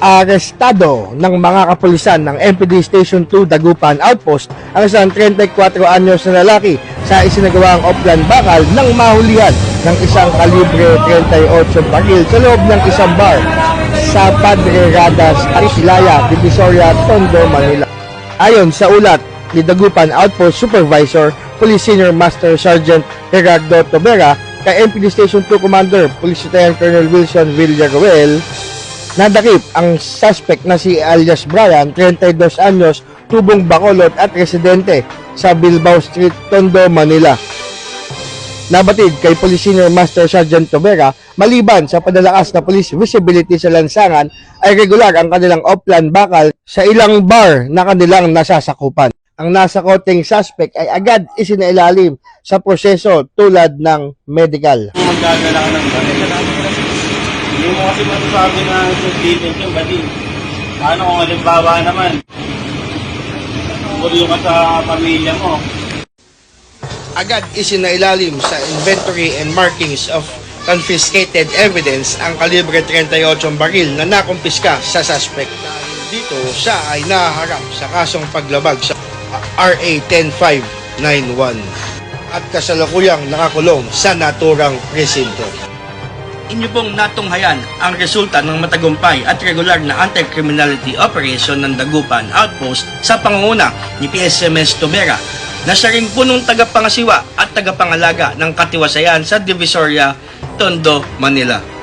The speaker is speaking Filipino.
Arestado ng mga kapulisan ng MPD Station 2 Dagupan Outpost ang isang 34 anyos na lalaki sa isinagawang offline bakal nang mahulihan ng isang kalibre 38 baril sa loob ng isang bar sa Padre Radas, Arisilaya, Divisoria, Tondo, Manila. Ayon sa ulat ni Dagupan Outpost Supervisor, Police Senior Master Sergeant Gerardo Tobera, kay MPD Station 2 Commander Police Lieutenant Colonel Wilson Villaruel, nadakip ang suspect na si alias Brian, 32 anyos, tubong Bacolod at residente sa Bilbao Street, Tondo, Manila. Nabatid kay Police Senior Master Sergeant Tobera, maliban sa padalakas na police visibility sa lansangan, ay regular ang kanilang offline bakal sa ilang bar na kanilang nasasakupan. Ang nasa koteng suspect ay agad isinailalim sa proseso tulad ng medical. Magdadala ka ng bati, hindi mo kasi masasabi na suspicious yung bati. Paano kung halimbawa naman, Buriyo ka sa pamilya mo. agad isinailalim sa inventory and markings of confiscated evidence ang kalibre 38 baril na nakumpiska sa suspect. Dito, siya ay naharap sa kasong paglabag sa RA 10591 at kasalukuyang nakakulong sa naturang presinto. Inyo pong natunghayan ang resulta ng matagumpay at regular na anti-criminality operation ng Dagupan Outpost sa pangunguna ni PSMS Tobera na siya rin punong tagapangasiwa at tagapangalaga ng katiwasayan sa Divisoria, Tondo, Manila.